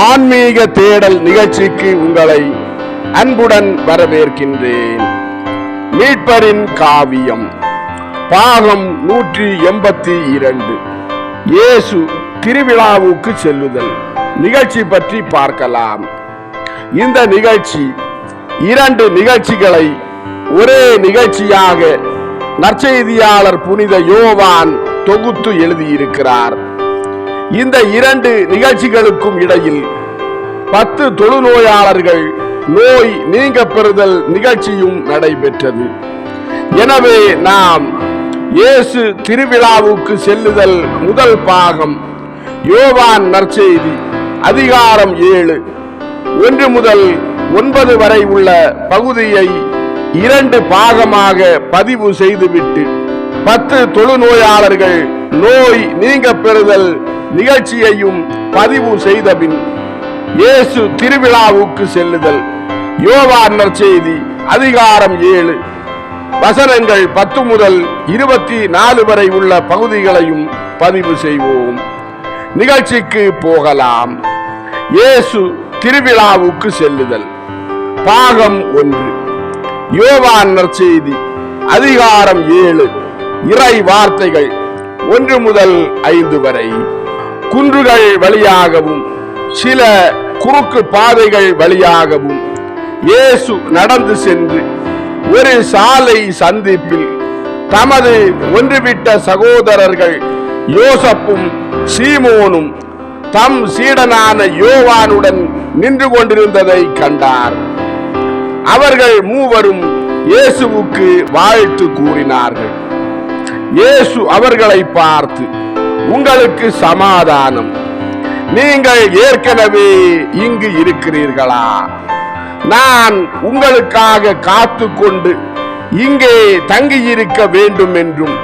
ஆன்மீக தேடல் நிகழ்ச்சிக்கு உங்களை அன்புடன் வரவேற்கின்றேன். மீட்பரின் காவியம் பாகம் நூற்றி எண்பத்தி இரண்டு. இயேசு திருவிழாவுக்கு செல்லுதல். நிகழ்ச்சி பற்றி பார்க்கலாம். இந்த நிகழ்ச்சி இரண்டு நிகழ்ச்சிகளை ஒரே நிகழ்ச்சியாக நற்செய்தியாளர் புனித யோவான் தொகுத்து எழுதியிருக்கிறார். இந்த இரண்டு நிகழ்ச்சிகளுக்கும் இடையில் பத்து தொழுநோயாளர்கள் நோய் நீங்க பெறுதல் நிகழ்ச்சியும் நடைபெற்றது. எனவே நாம் இயேசு திருவிழாவுக்கு செல்லுதல் முதல் பாகம் யோவான் நற்செய்தி அதிகாரம் ஏழு. ஒன்று முதல் ஒன்பது வரை உள்ள பகுதியை இரண்டு பாகமாக பதிவு செய்துவிட்டு பத்து தொழுநோயாளர்கள் நோய் நீங்க பெறுதல் நிகழ்ச்சியையும் பதிவு செய்தபின் இயேசு திருவிழாவுக்கு செல்லுதல். யோவான் நற்செய்தி அதிகாரம் ஏழு. வசனங்கள் பத்து முதல் இருபத்தி நாலு வரை உள்ள பகுதிகளையும் பதிவு செய்வோம். நிகழ்ச்சிக்கு போகலாம். இயேசு திருவிழாவுக்கு செல்லுதல். பாகம் ஒன்று. யோவான் நற்செய்தி அதிகாரம் ஏழு. இறை வார்த்தைகள் ஒன்று முதல் ஐந்து வரை. குன்றுகள் வழியாகவும் சில குறுக்கு பாதைகள் வழியாகவும் இயேசு நடந்து சென்று ஒரு சாலை சந்திப்பில் தமது ஒன்றுவிட்ட சகோதரர்கள் யோசப்பும் சீமோனும் தம் சீடனான யோவானுடன் நின்று கொண்டிருந்ததை கண்டார். அவர்கள் மூவரும் இயேசுவுக்கு வாழ்த்து கூறினார்கள். இயேசு அவர்களை பார்த்து உங்களுக்கு சமாதானம். நீங்கள் ஏற்கனவே இங்கு இருக்கிறீர்களா? நான் உங்களுக்காக காத்து கொண்டு இங்கே தங்கியிருக்க வேண்டும் என்றும்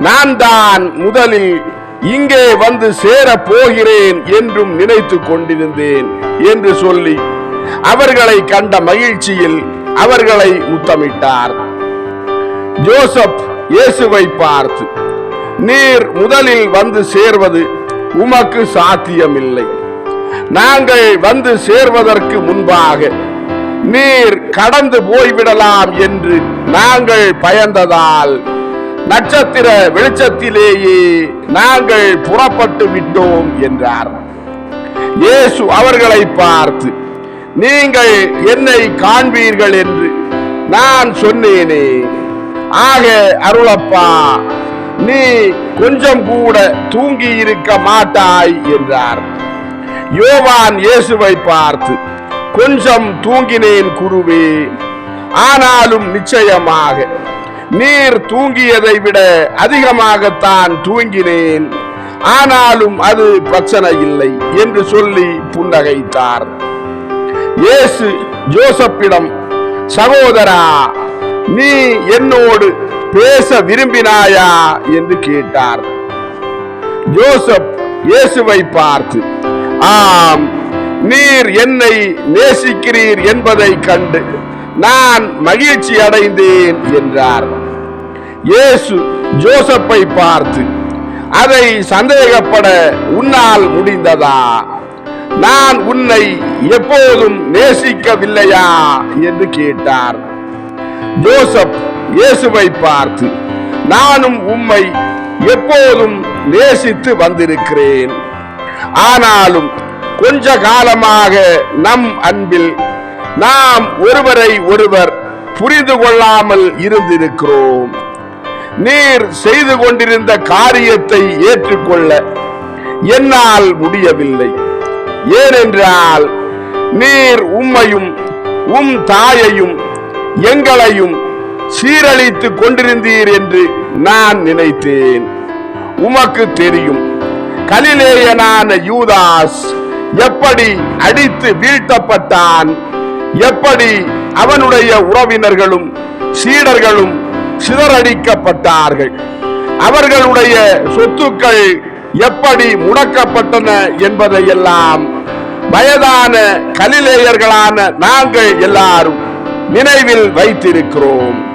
நான் தான் முதலில் இங்கே வந்து சேர போகிறேன் என்றும் நினைத்து கொண்டிருந்தேன் என்று சொல்லி அவர்களை கண்ட மகிழ்ச்சியில் அவர்களை முத்தமிட்டார் ஜோசப் இயேசுவை பார்த்து நீர் முதலில் வந்து சேர்வது உமக்கு சாத்தியமில்லை. நாங்கள் வந்து சேர்வதற்கு முன்பாக நீர் கடந்து போய்விடலாம் என்று நாங்கள் பயந்ததால் நட்சத்திர வெளிச்சத்திலேயே நாங்கள் புறப்பட்டு விட்டோம் என்றார். இயேசு அவர்களை பார்த்து நீங்கள் என்னை காண்பீர்கள் என்று நான் சொன்னேனே. ஆக அருளப்பா நீ கொஞ்சம் கூட தூங்கி இருக்க மாட்டாய் என்றார். யோவான் இயேசுவை பார்த்து கொஞ்சம் தூங்கினேன் குருவே ஆனாலும் நிச்சயமாக நீர் தூங்கியதை விட அதிகமாகத்தான் தூங்கினேன். ஆனாலும் அது பிரச்சனை இல்லை என்று சொல்லி புன்னகைத்தார். இயேசு ஜோசப்பிடம் சகோதரா நீ என்னோடு பேச விரும்பினாயா என்று கேட்டார். ஜோசப் இயேசுவை பார்த்து ஆம் நீர் என்னை நேசிக்கிறீர் என்பதை கண்டு நான் மகிழ்ச்சி அடைந்தேன் என்றார். இயேசு ஜோசப்பை பார்த்து அதை சந்தேகப்பட உன்னால் முடிந்ததா? நான் உன்னை எப்போதும் நேசிக்கவில்லையா? என்று கேட்டார். ஜோசப் இயேசுவை பார்த்து நானும் உம்மை எப்போதும் நேசித்து வந்திருக்கிறேன். ஆனாலும் கொஞ்ச காலமாக நம் அன்பில் நாம் ஒருவரை ஒருவர் புரிந்து கொள்ளாமல் இருந்திருக்கிறோம். நீர் செய்து கொண்டிருந்த காரியத்தை ஏற்றுக்கொள்ள என்னால் முடியவில்லை. ஏனென்றால் நீர் உம்மையும் உம் தாயையும் எங்களையும் சீரழித்து கொண்டிருந்தீர் என்று நான் நினைத்தேன். உமக்கு தெரியும் கலிலேயனான யூதாஸ் எப்படி அடித்து வீழ்த்தப்பட்டான் எப்படி அவனுடைய உறவினர்களும் சீடர்களும் சிதறடிக்கப்பட்டார்கள் அவர்களுடைய சொத்துக்கள் எப்படி முடக்கப்பட்டன என்பதையெல்லாம் வயதான கலிலேயர்களான நாங்கள் எல்லாரும் நினைவில் வைத்திருக்கிறோம்.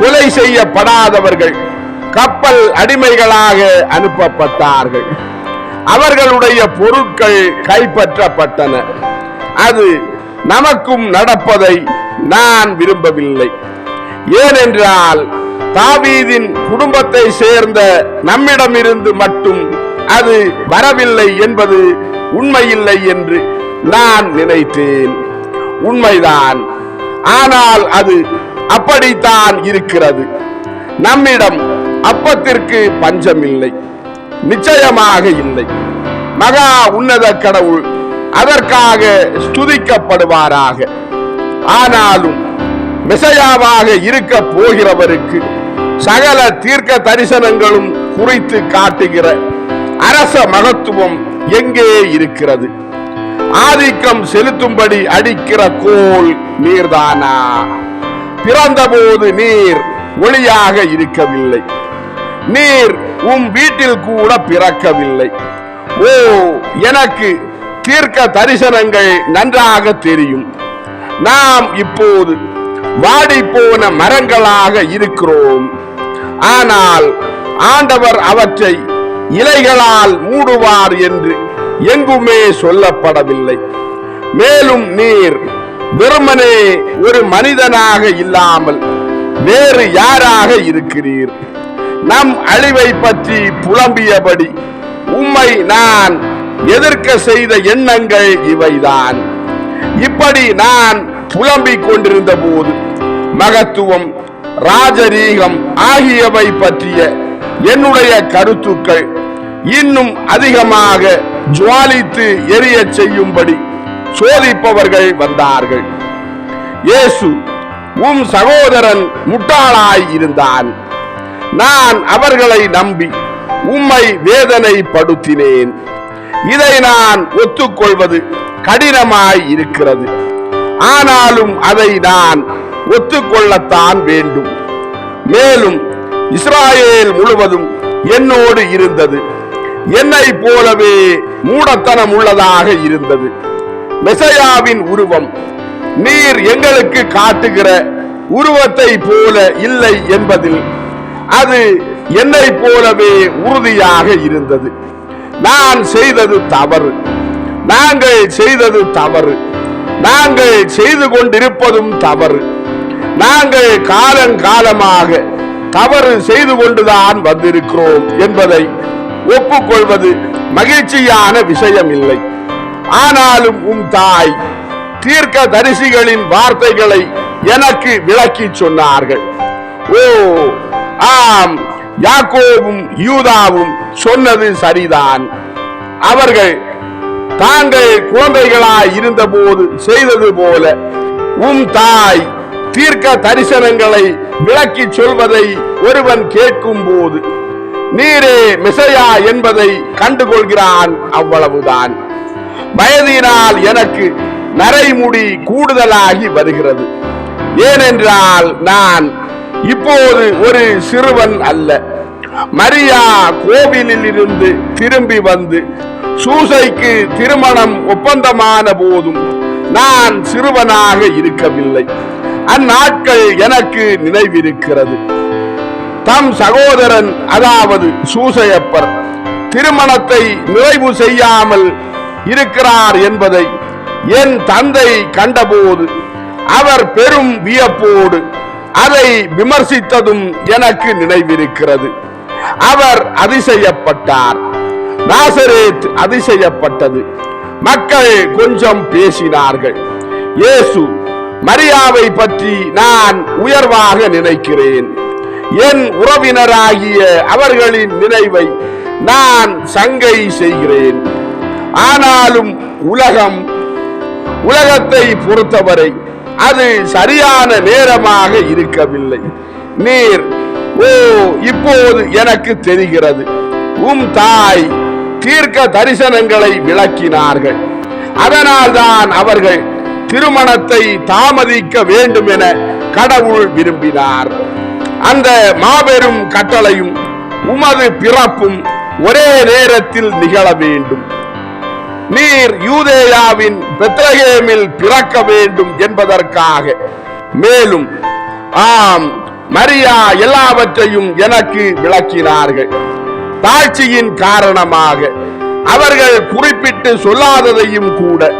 கொலை செய்யப்படாதவர்கள் கப்பல் அடிமைகளாக அனுப்பப்பட்டார்கள். அவர்களுடைய பொருட்கள் கைப்பற்றப்பட்டன. அது நமக்கும் நடப்பதை நான் விரும்பவில்லை. ஏனென்றால் தாவீதின் குடும்பத்தை சேர்ந்த நம்மிடமிருந்து மட்டும் அது வரவில்லை என்பது உண்மையில்லை என்று நான் நினைத்தேன். உண்மைதான். ஆனால் அது அப்படித்தான் இருக்கிறது. நம்மிடம் அப்பத்திற்கு பஞ்சம் இல்லை நிச்சயமாக இல்லை. மகா உன்னத கடவுள் அதற்காக ஸ்துதிக்கப்படுவாராக. ஆனாலும் மிசையாவாக இருக்க போகிறவருக்கு சகல தீர்க்க தரிசனங்களும் குறித்து காட்டுகிற அரச மகத்துவம் எங்கே இருக்கிறது? ஆதிக்கம் செலுத்தும்படி அடிக்கிற கோல் நீர்தானா? பிறந்தபோது நீர் ஒளியாக இருக்கவில்லை. நீர் உம் வீட்டில் கூட பிறக்கவில்லை. ஓ எனக்கு தீர்க்க தரிசனங்கள் நன்றாக தெரியும். நாம் இப்போது வாடிப்போன மரங்களாக இருக்கிறோம். ஆனால் ஆண்டவர் அவற்றை இலைகளால் மூடுவார் என்று எங்குமே சொல்லப்படவில்லை. மேலும் நீர் வெறுமனே ஒரு மனிதனாக இல்லாமல் வேறு யாராக இருக்கிறீர்? நம் அழிவை பற்றி புலம்பியபடி உம்மை நான் எதிர்க்க செய்த எண்ணங்கள் இவைதான். இப்படி நான் புலம்பிக் கொண்டிருந்த போது மகத்துவம் ராஜரீகம் ஆகியவை பற்றிய என்னுடைய கருத்துக்கள் இன்னும் அதிகமாக ஜுவாலித்து எரிய செய்யும்படி சோதிப்பவர்கள் வந்தார்கள். இயேசு உம் சகோதரன் முட்டாளாய் இருந்தான். நான் அவர்களை நம்பி உம்மை வேதனைப்படுத்தினேன். இதை நான் ஒத்துக்கொள்வது கடினமாய் இருக்கிறது. ஆனாலும் அதை நான் ஒத்துக்கொள்ளத்தான் வேண்டும். மேலும் இஸ்ராயேல் முழுவதும் என்னோடு இருந்தது. என்னை போலவே மூடத்தனம் உள்ளதாக இருந்தது. மெசையாவின் உருவம். நீர் எங்களுக்கு காட்டுகிற உருவத்தை போல இல்லை என்பதில் அது என்னை போலவே உறுதியாக இருந்தது. நான் செய்தது தவறு. நாங்கள் செய்தது தவறு. நாங்கள் செய்து கொண்டிருப்பதும் தவறு. நாங்கள் காலங்காலமாக தவறு செய்து கொண்டுதான் வந்திருக்கிறோம் என்பதை ஒப்புக்கொள்வது மகிழ்ச்சியான விஷயம் இல்லை ஆனாலும் உன் தாய் தீர்க்க தரிசிகளின் வார்த்தைகளை எனக்கு விளக்கி சொன்னார்கள். ஓ ஆம் யாக்கோவும் யூதாவும் சொன்னது சரிதான். அவர்கள் தாங்கள் குழந்தைகளாய் இருந்தபோது செய்தது போல உம் தாய் தீர்க்க தரிசனங்களை விளக்கி சொல்வதை ஒருவன் கேட்கும் போது நீரே மிசையா என்பதை கண்டுகொள்கிறான் அவ்வளவுதான். வயதினால் எனக்கு நரைமுடி கூடுதலாகி வருகிறது. ஏனென்றால் நான் இப்போது ஒரு சிறுவன் அல்ல. மரியா கோவிலில் இருந்து திரும்பி வந்து சூசைக்கு திருமணம் ஒப்பந்தமான போதும் நான் சிறுவனாக இருக்கவில்லை. அந்நாட்கள் எனக்கு நினைவிருக்கிறது. தம் சகோதரன் அதாவது சூசையப்பர் திருமணத்தை நிறைவு செய்யாமல் இருக்கிறார் என்பதை என் தந்தை கண்டபோது அவர் பெரும் வியப்போடு அதை விமர்சித்ததும் எனக்கு நினைவிருக்கிறது. அவர் அதிசயப்பட்டார். நாசரேத் அதிசயப்பட்டது. மக்கள் கொஞ்சம் பேசினார்கள். இயேசு மரியாவை பற்றி நான் உயர்வாக நினைக்கிறேன். என் உறவினராகிய அவர்களின் நினைவை நான் சங்கை செய்கிறேன். ஆனாலும் உலகம் உலகத்தை பொறுத்தவரை அது சரியான நேரமாக இருக்கவில்லை. நீர் ஓ இப்போது எனக்கு தெரிகிறது. உம் தாய் தீர்க்க தரிசனங்களை விளக்கினார்கள். அதனால்தான் அவர்கள் திருமணத்தை தாமதிக்க வேண்டும் என கடவுள் விரும்பினார். அந்த மாபெரும் கட்டளையும் உமது பிறப்பும் ஒரே நேரத்தில் நிகழ வேண்டும். நீர் யூதேயாவின் பெத்ரஹேமில் பிறக்க வேண்டும் என்பதற்காக. மேலும் ஆம் மரியா எல்லாவற்றையும் எனக்கு விளக்கினார்கள். தாழ்ச்சியின் காரணமாக அவர்கள் குறிப்பிட்டு சொல்லாததையும் கூட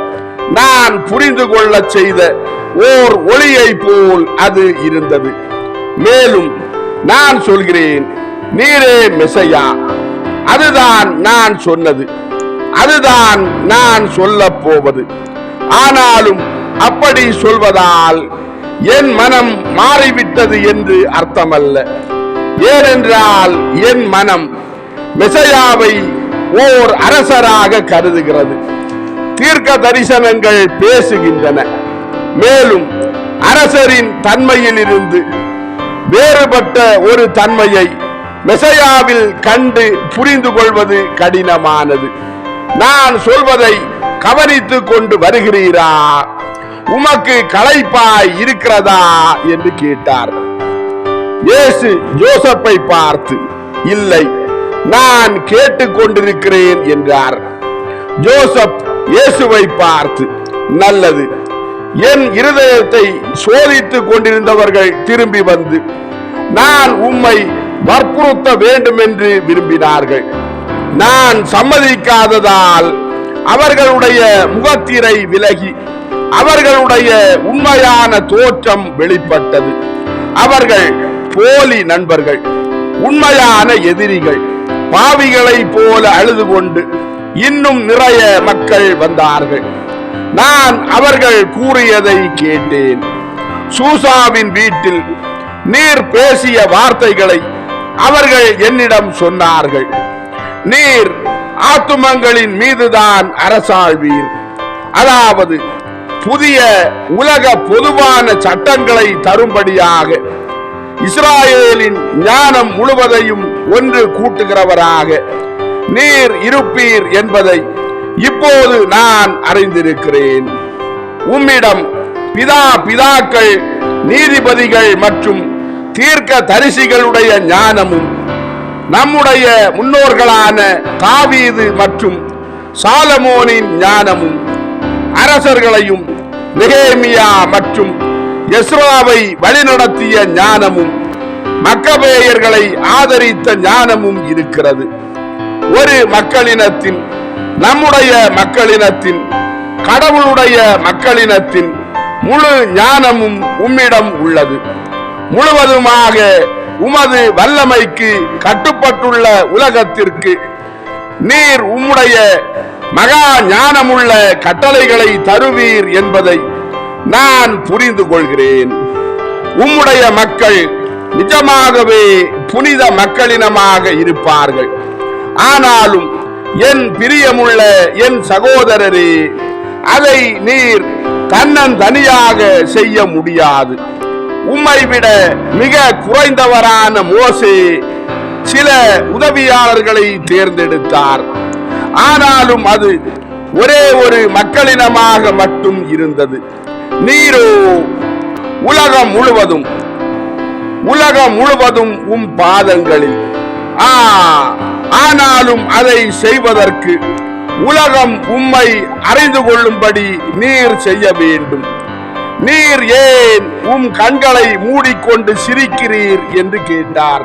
நான் புரிந்து கொள்ளச் செய்த ஓர் ஒளியை போல் அது இருந்தது. மேலும் நான் சொல்கிறேன் நீரே மெசையா அதுதான் நான் சொன்னது. அதுதான் நான் சொல்லப் போவது. ஆனாலும் அப்படி சொல்வதால் என் மனம் மாறிவிட்டது என்று அர்த்தமல்ல. ஏனென்றால் என் மனம் மெசையாவை ஓர் அரசராக கருதுகிறது. தீர்க்க தரிசனங்கள் பேசுகின்றன. மேலும் அரசரின் தன்மையிலிருந்து வேறுபட்ட ஒரு தன்மையை மெசையாவில் கண்டு புரிந்து கொள்வது கடினமானது. நான் சொல்வதை கவனித்துக் கொண்டு வருகிறீரா? உமக்கு களைப்பாய் இருக்கிறதா? என்று கேட்டார். இயேசு ஜோசப்பை பார்த்து இல்லை நான் கேட்டுக்கொண்டிருக்கிறேன் என்றார். ஜோசப் இயேசுவை பார்த்து நல்லது. என் இருதயத்தை சோதித்துக் கொண்டிருந்தவர்கள் திரும்பி வந்து நான் உம்மை வற்புறுத்த வேண்டும் என்று விரும்பினார்கள். நான் சம்மதிக்காததால் அவர்களுடைய முகத்திரை விலகி அவர்களுடைய உண்மையான தோற்றம் வெளிப்பட்டது. அவர்கள் போலி நண்பர்கள் உண்மையான எதிரிகள் பாவிகளை போல அழுது கொண்டு இன்னும் நிறைய மக்கள் வந்தார்கள். நான் அவர்கள் கூறியதை கேட்டேன். சூசாவின் வீட்டில் நீர் பேசிய வார்த்தைகளை அவர்கள் என்னிடம் சொன்னார்கள். நீர் ஆத்துமங்களின் மீதுதான் அரசாழ்வீர். அதாவது புதிய உலக பொதுவான சட்டங்களை தரும்படியாக இஸ்ராயேலின் ஞானம் முழுவதையும் ஒன்று கூட்டுகிறவராக நீர் இருப்பீர் என்பதை இப்போது நான் அறிந்திருக்கிறேன். உம்மிடம் பிதா பிதாக்கள் நீதிபதிகள் மற்றும் தீர்க்க தரிசிகளுடைய ஞானமும் நம்முடைய முன்னோர்களான தாவீது மற்றும் சாலமோனின் ஞானமும் அரசர்களையும் நெகேமியா மற்றும் எஸ்ராவை வழிநடத்திய ஞானமும் மக்கபேயர்களை ஆதரித்த ஞானமும் இருக்கிறது. ஒரு மக்களினத்தின் நம்முடைய மக்களினத்தின் கடவுளுடைய மக்களினத்தின் முழு ஞானமும் உம்மிடம் உள்ளது. முழுவதுமாக உமது வல்லமைக்கு கட்டுப்பட்டுள்ள உலகத்திற்கு நீர் உம்முடைய மகா ஞானமுள்ள கட்டளைகளை தருவீர் என்பதை நான் புரிந்து கொள்கிறேன். உம்முடைய மக்கள் நிஜமாகவே புனித மக்களினமாக இருப்பார்கள். ஆனாலும் என் பிரியமுள்ள என் சகோதரரே அதை நீர் தன்னந்தனியாக செய்ய முடியாது. உம்மை விட மிக குறைந்தவரான மோசே சில உதவியாளர்களை தேர்ந்தெடுத்தார். ஆனாலும் அது ஒரே ஒரு மக்களினமாக மட்டும் இருந்தது. நீரோ உலகம் முழுவதும் உலகம் முழுவதும் உம் பாதங்களில். ஆ ஆனாலும் அதை செய்வதற்கு உலகம் உம்மை அறிந்து கொள்ளும்படி நீர் செய்ய வேண்டும். நீர் ஏன் உம் கண்களை மூடிக்கொண்டு சிரிக்கிறீர் என்று கேட்டார்.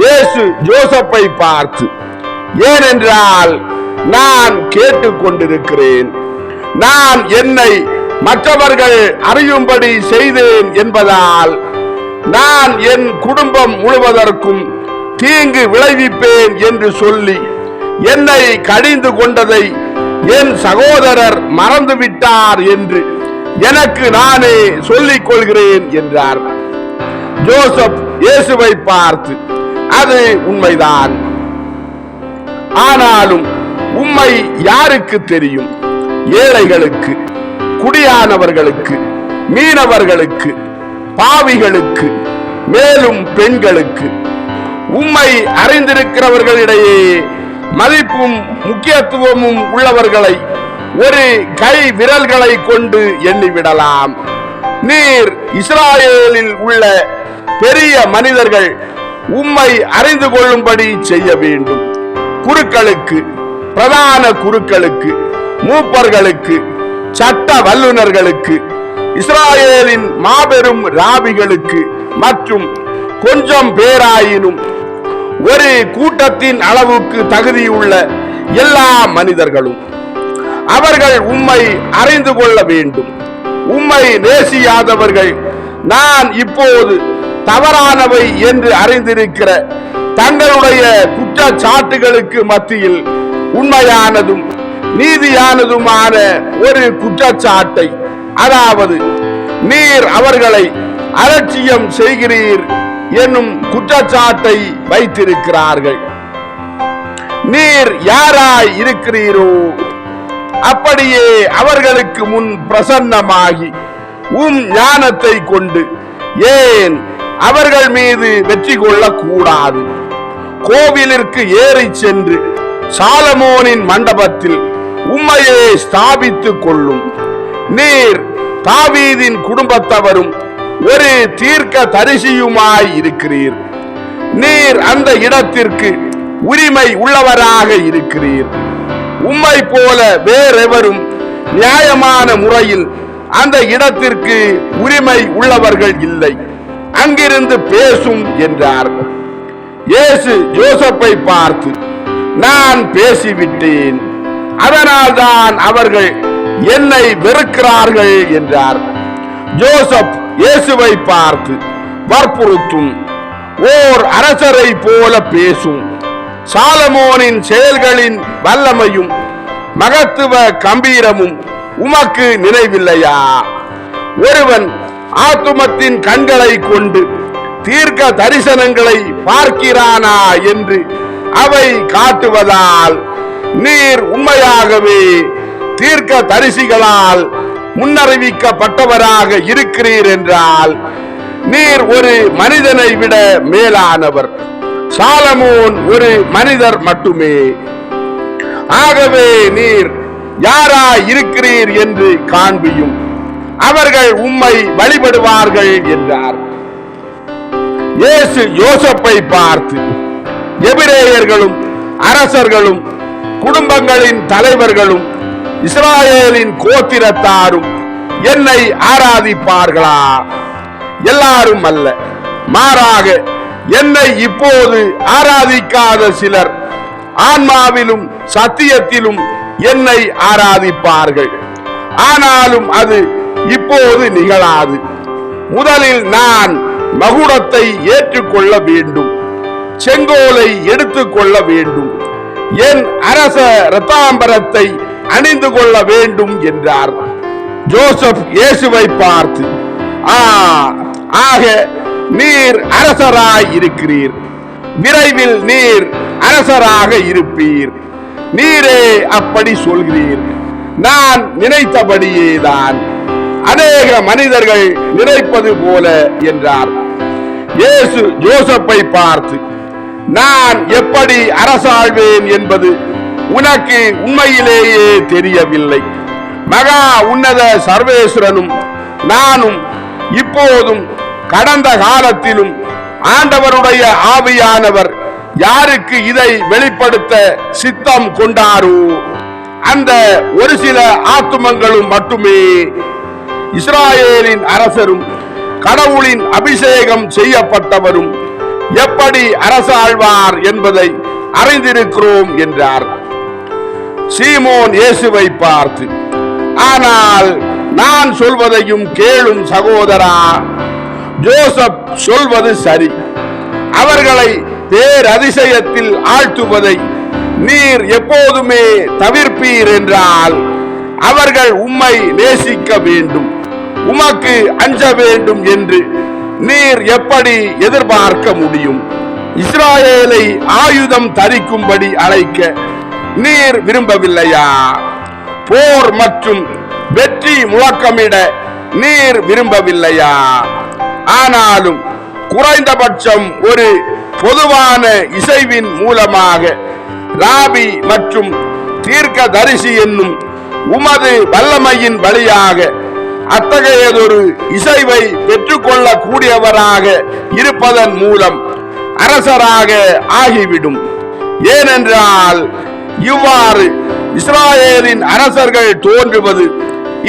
இயேசு ஜோசப்பை பார்த்து ஏனென்றால் நான் கேட்டுக்கொண்டிருக்கிறேன். நான் என்னை மற்றவர்கள் அறியும்படி செய்தேன் என்பதால் நான் என் குடும்பம் முழுவதற்கும் தீங்கு விளைவிப்பேன் என்று சொல்லி என்னை கடிந்து கொண்டதை என் சகோதரர் மறந்துவிட்டார் என்று எனக்கு நானே சொல்லிக் கொள்கிறேன் என்றார். ஜோசப் இயேசுவை பார்த்து அது உண்மைதான். ஆனாலும் உம்மை யாருக்கு தெரியும்? ஏழைகளுக்கு குடியானவர்களுக்கு மீனவர்களுக்கு பாவிகளுக்கு மேலும் பெண்களுக்கு. உம்மை அறிந்திருக்கிறவர்களிடையே மதிப்பும் முக்கியத்துவமும் உள்ளவர்களை ஒரு கை விரல்களை கொண்டு எண்ணிவிடலாம். நீர் இஸ்ராயேலில் உள்ள பெரிய மனிதர்கள் உம்மை அறிந்து கொள்ளும்படி செய்ய வேண்டும். குருக்களுக்கு பிரதான குருக்களுக்கு மூப்பர்களுக்கு சட்ட வல்லுனர்களுக்கு இஸ்ராயேலின் மாபெரும் ராபிகளுக்கு மற்றும் கொஞ்சம் பேராயினும் ஒரு கூட்டத்தின் அளவுக்கு தகுதியுள்ள எல்லா மனிதர்களும். அவர்கள் உம்மை அறிந்து கொள்ள வேண்டும். உம்மை நேசியாதவர்கள் நான் இப்போது தவறானவை என்று அறிந்திருக்கிற தங்களுடைய குற்றச்சாட்டுகளுக்கு மத்தியில் உண்மையானதும் நீதியானதுமான ஒரு குற்றச்சாட்டை அதாவது நீர் அவர்களை அலட்சியம் செய்கிறீர் என்னும் குற்றச்சாட்டை வைத்திருக்கிறார்கள். நீர் யாராய் இருக்கிறீரோ அப்படியே அவர்களுக்கு முன் பிரசன்னமாகி உம் ஞானத்தை கொண்டு ஏன் அவர்கள் மீது வெற்றி கொள்ளக் கூடாது கோவிலிற்கு ஏறி சென்று சாலமோனின் மண்டபத்தில் உம்மையே ஸ்தாபித்துக் கொள்ளும். நீர் தாவீதின் குடும்பத்தவரும் ஒரு தீர்க்க தரிசியுமாய் இருக்கிறீர். நீர் அந்த இடத்திற்கு உரிமை உள்ளவராக இருக்கிறீர். உம்மை போல வேறெவரும் நியாயமான முறையில் அந்த இடத்திற்கு உரிமை உள்ளவர்கள் இல்லை. அங்கிருந்து பேசும் என்றார். இயேசு ஜோசப்பை பார்த்து நான் பேசிவிட்டேன். அதனால் தான் அவர்கள் என்னை வெறுக்கிறார்கள் என்றார். ஜோசப் இயேசுவை பார்த்து வற்புறுத்தும். ஓர் அரசரை போல பேசும். சாலமோனின் செயல்களின் வல்லமையும் மகத்துவ கம்பீரமும் உமக்கு நினைவில்லையா? ஒருவன் ஆத்துமத்தின் கண்களை கொண்டு தீர்க்க தரிசனங்களை பார்க்கிறானா என்று அவை காட்டுவதால் நீர் உண்மையாகவே தீர்க்க தரிசிகளால் முன்னறிவிக்கப்பட்டவராக இருக்கிறீர் என்றால் நீர் ஒரு மனிதனை விட மேலானவர். சாலமோன் ஒரு மனிதர் மட்டுமே. ஆகவே நீர் யாரா இருக்கிறீர் என்று காண்பியும். அவர்கள் உம்மை வழிபடுவார்கள் என்றார். இயேசு யோசப்பை பார்த்து எபிரேயர்களும் அரசர்களும் குடும்பங்களின் தலைவர்களும் இஸ்ராயேலின் கோத்திரத்தாரும் என்னை ஆராதிப்பார்களா? எல்லாரும் அல்ல மாறாக என்னை இப்போது ஆராதிக்காத சிலர் ஆன்மாவிலும் சத்தியத்திலும் என்னை ஆராதிப்பார்கள். ஆனாலும் அது இப்போது நிகழாது. முதலில் நான் மகுடத்தை ஏற்றுக்கொள்ள வேண்டும். செங்கோலை எடுத்துக்கொள்ள வேண்டும். என் அரச ரத்தாம்பரத்தை அணிந்து கொள்ள வேண்டும் என்றார். ஜோசப் இயேசுவை பார்த்து ஆ ஆக நீர் அரசராய் இருக்கிறீர். விரைவில் நீர் அரசராக இருப்பீர். நீரே அப்படி சொல்கிறீர். நான் நினைத்தபடியே தான். அநேக மனிதர்கள் நினைப்பது போல என்றார். இயேசு ஜோசப்பை பார்த்து நான் எப்படி அரசாழ்வேன் என்பது உனக்கு உண்மையிலேயே தெரியவில்லை. மகா உன்னத சர்வேஸ்வரனும் நானும் இப்போதும் கடந்த காலத்திலும் ஆண்டவருடைய ஆவியானவர் யாருக்கு இதை வெளிப்படுத்த சித்தம் கொண்டாரோ? அந்த ஒரு சில ஆத்துமங்களும் மட்டுமே இஸ்ராயேலின் அரசரும் கடவுளின் அபிஷேகம் செய்யப்பட்டவரும் எப்படி அரசாழ்வார் என்பதை அறிந்திருக்கிறோம் என்றார். சீமோன் இயேசுவை பார்த்து ஆனால் நான் சொல்வதையும் கேளும் சகோதரா ஜோசப் சொல்வது சரி. அவர்களை பேரதிசயத்தில் ஆழ்த்துவதை நீர் எப்போதுமே தவிர்ப்பீர் என்றால் அவர்கள் உம்மை நேசிக்க வேண்டும். உமக்கு அஞ்ச வேண்டும் என்று நீர் எப்படி எதிர்பார்க்க முடியும்? இஸ்ராயேலை ஆயுதம் தரிக்கும்படி அழைக்க நீர் விரும்பவில்லையா? போர் மற்றும் வெற்றி முழக்கமிட நீர் விரும்பவில்லையா? ஆனாலும் குறைந்தபட்சம் ஒரு பொதுவான இசைவின் மூலமாக ராபி மற்றும் தீர்க்க தரிசி என்னும் உமது வல்லமையின் வழியாக அத்தகையதொரு இசைவை பெற்றுக்கொள்ள கூடியவராக இருப்பதன் மூலம் அரசராக ஆகிவிடும். ஏனென்றால் இவ்வாறு இஸ்ராயேலின் அரசர்கள் தோன்றுவது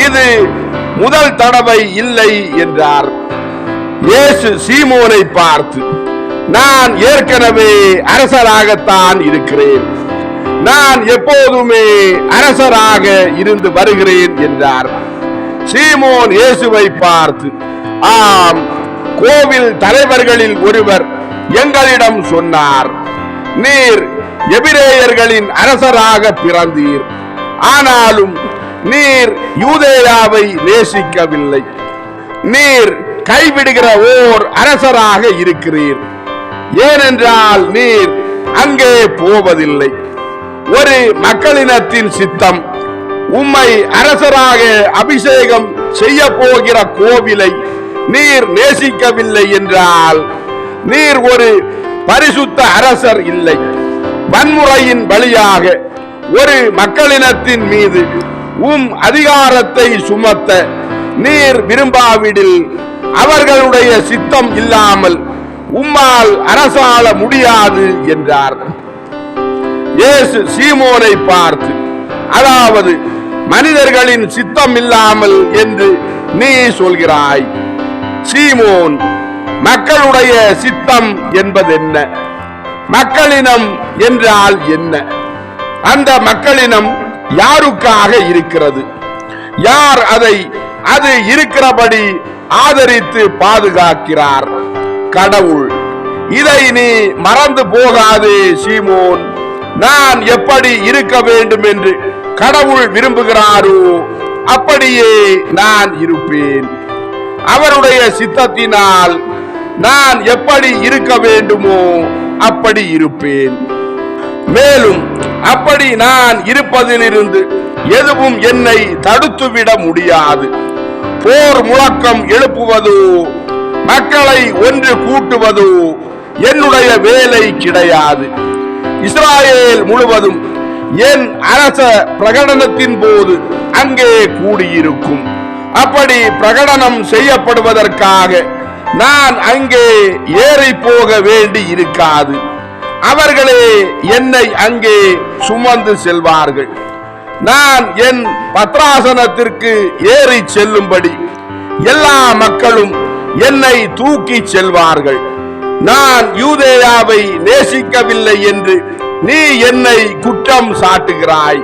இது முதல் தடவை இல்லை என்றார். இயேசு சீமோனை பார்த்து நான் ஏற்கனவே அரசராகத்தான் இருக்கிறேன். நான் எப்போதுமே அரசராக இருந்து வருகிறேன் என்றார். சீமோன் இயேசுவை பார்த்து ஆம் கோவில் தலைவர்களில் ஒருவர் எங்களிடம் சொன்னார் நீர் எபிரேயர்களின் அரசராக பிறந்தீர். ஆனாலும் நீர் யூதேயாவை நேசிக்கவில்லை. நீர் கைவிடுகிற ஓர் அரசராக இருக்கிறீர். ஏனென்றால் நீர் அங்கே போவதில்லை. ஒரு மக்களினத்தின் சித்தம் உம்மை அரசராக அபிஷேகம் செய்ய போகிற கோவிலை நீர் நேசிக்கவில்லை என்றால் நீர் ஒரு பரிசுத்த அரசர் இல்லை. வன்முறையின் வழியாக ஒரு மக்களினத்தின் மீது உம் அதிகாரத்தை சுமத்த நீர் விரும்பாவிடில் அவர்களுடைய சித்தம் இல்லாமல் உம்மால் அரசாள முடியாது என்றார். இயேசு சீமோனை பார்த்து அதாவது மனிதர்களின் சித்தம் இல்லாமல் என்று நீ சொல்கிறாய். சீமோன் மக்களுடைய சித்தம் என்பதென்ன? மக்களினம் என்றால் என்ன? அந்த மக்களினம் யாருக்காக இருக்கிறது? யார் அதை அது இருக்கிறபடி ஆதரித்து பாதுகாக்கிறார். கடவுள் இதை நீ மறந்து போகாதே சீமோன். நான் எப்படி இருக்க வேண்டும் என்று கடவுள் விரும்புகிறாரோ அப்படியே நான் இருப்பேன். அவருடைய சித்தத்தினால் நான் எப்படி இருக்க வேண்டுமோ அப்படி இருப்பேன். மேலும் அப்படி நான் இருப்பதிலிருந்து எதுவும் என்னை தடுத்துவிட முடியாது. போர் முழக்கம் எழுப்புவதோ மக்களை ஒன்று கூட்டுவதோ என்னுடைய வேலை கிடையாது. இஸ்ராயேல் முழுவதும் என் அரச பிரகடனத்தின் போது அங்கே கூடியிருக்கும். அப்படி பிரகடனம் செய்யப்படுவதற்காக நான் அங்கே ஏறி போக வேண்டி இருக்காது. அவர்களே என்னை அங்கே சுமந்து செல்வார்கள். நான் என் பத்ராசனத்திற்கு ஏறி செல்லும்படி எல்லா மக்களும் என்னை தூக்கி செல்வார்கள். நான் யூதேயாவை நேசிக்கவில்லை என்று நீ என்னை குற்றம் சாட்டுகிறாய்.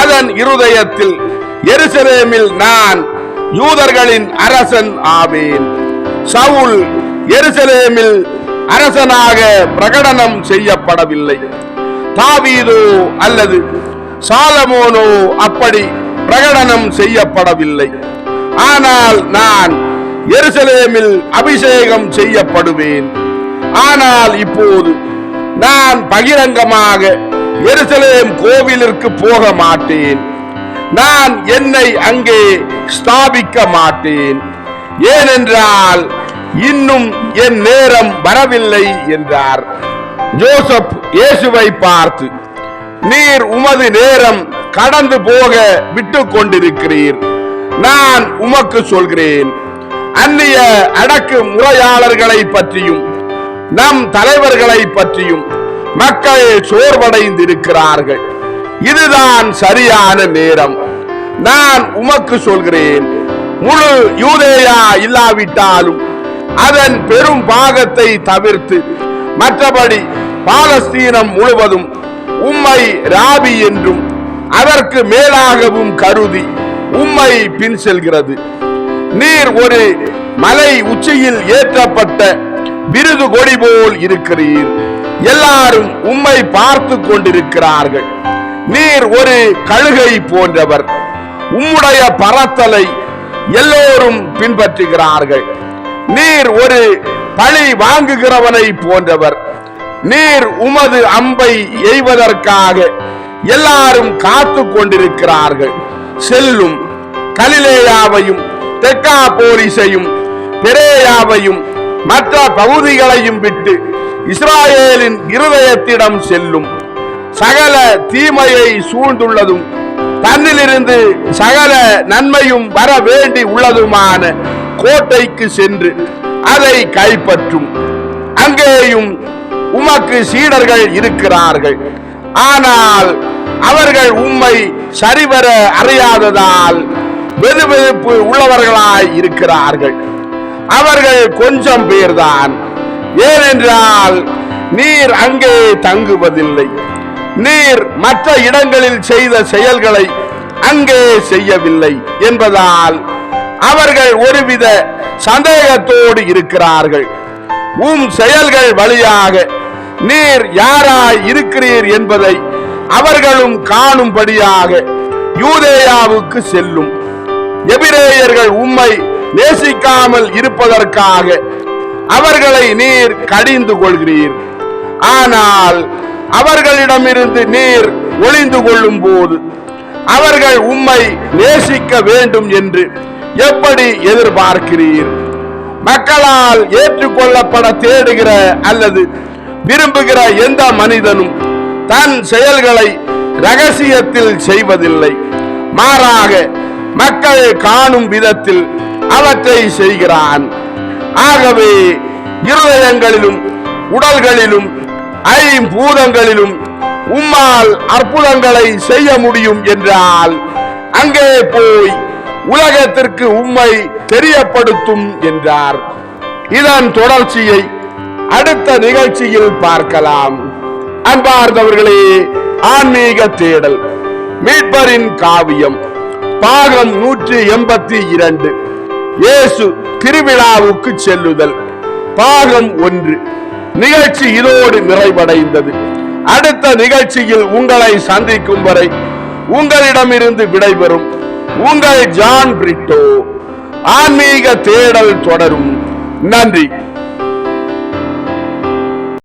அதன் இருதயத்தில் எருசலேமில் நான் யூதர்களின் அரசன் ஆவேன். சவுல் எருசலேமில் அரசனாக பிரகடனம் செய்யப்படவில்லை. தாவீதோ அல்லது சாலமோனோ அப்படி பிரகடனம் செய்யப்படவில்லை. ஆனால் நான் எருசலேமில் அபிஷேகம் செய்யப்படுவேன். ஆனால் இப்போது நான் பகிரங்கமாக எருசலேம் கோவிலிற்கு போக மாட்டேன். நான் என்னை அங்கே ஸ்தாபிக்க மாட்டேன். ஏனென்றால் இன்னும் என் நேரம் வரவில்லை என்றார். ஜோசப் இயேசுவை பார்த்து நீர் உமது நேரம் கடந்து போக விட்டு கொண்டிருக்கிறீர் நான் உமக்கு சொல்கிறேன் அந்நிய அடக்கு முறையாளர்களை பற்றியும் நம் தலைவர்களை பற்றியும் மக்கள் சோர்வடைந்திருக்கிறார்கள். இதுதான் சரியான நேரம். நான் உமக்கு சொல்கிறேன் முழு யூதேயா இல்லாவிட்டாலும் அதன் பெரும் பாகத்தை தவிர்த்து மற்றபடி பாலஸ்தீனம் முழுவதும் உம்மை ராபி என்றும் அதற்கு மேலாகவும் கருதி உம்மை பின் செல்கிறது. நீர் ஒரு மலை உச்சியில் ஏற்றப்பட்ட விருது கொடி போல் இருக்கிறீர். எல்லாரும் உம்மை பார்த்து கொண்டிருக்கிறார்கள். நீர் ஒரு கழுகை போன்றவர். உம்முடைய பறத்தலை எல்லோரும் பின்பற்றுகிறார்கள். நீர் ஒரு பழி வாங்குகிறவனை போன்றவர். நீர் உமது அம்பை எய்வதற்காக எல்லாரும் காத்து கொண்டிருக்கிறார்கள். செல்லும் கலிலேயாவையும் தெக்கா போரிசையும் பெரேயாவையும் மற்ற பகுதிகளையும் விட்டு இஸ்ராயேலின் இருதயத்திடம் செல்லும். சகல தீமையை சூழ்ந்துள்ளதும் தன்னிலிருந்து சகல நன்மையும் வர வேண்டி உள்ளதுமான கோட்டைக்கு சென்று அதை கைப்பற்றும். அங்கேயும் உமக்கு சீடர்கள் இருக்கிறார்கள். ஆனால் அவர்கள் உம்மை சரிவர அறியாததால் வெதுவெதுப்பு உள்ளவர்களாய் இருக்கிறார்கள். அவர்கள் கொஞ்சம் பேர்தான். ஏனென்றால் நீர் அங்கே தங்குவதில்லை. நீர் மற்ற இடங்களில் செய்த செயல்களை அங்கே செய்யவில்லை என்பதால் அவர்கள் ஒருவித சந்தேகத்தோடு இருக்கிறார்கள். உம் செயல்கள் வழியாக நீர் யாராய் இருக்கிறீர் என்பதை அவர்களும் காணும்படியாக யூதேயாவுக்கு செல்லும். எபிரேயர்கள் உம்மை நேசிக்காமல் இருப்பதற்காக அவர்களை நீர் கடிந்து கொள்கிறீர். ஆனால் அவர்களிடமிருந்து நீர் ஒளிந்து கொள்ளும் போது அவர்கள் உம்மை நேசிக்க வேண்டும் என்று எப்படி எதிர்பார்க்கிறீர்? மக்களால் ஏற்றுக்கொள்ளப்பட தேடுகிற அல்லது விரும்புகிற எந்த மனிதனும் தன் செயல்களை ரகசியத்தில் செய்வதில்லை. மாறாக மக்கள் காணும் விதத்தில் அவற்றை செய்கிறான். ஆகவே இருதயங்களிலும் உடல்களிலும் ஐம்பூதங்களிலும் உம்மால் அற்புதங்களை செய்ய முடியும் என்றால் அங்கே போய் உலகத்திற்கு உம்மை தெரியப்படுத்தும் என்றார். இதன் தொடர்ச்சியை அடுத்த நிகழ்ச்சியில் பார்க்கலாம். அன்பார்ந்தவர்களே ஆன்மீக தேடல் மீட்பரின் காவியம் பாகம் நூற்றி எண்பத்தி இரண்டு. இயேசு திருவிழாவுக்கு செல்லுதல் பாகம் ஒன்று. நிகழ்ச்சி இதோடு நிறைவடைந்தது. அடுத்த நிகழ்ச்சியில் உங்களை சந்திக்கும் வரை உங்களிடமிருந்து விடைபெறும் உங்கள் ஜான் பிரிட்டோ. ஆன்மீக தேடல் தொடரும். நன்றி.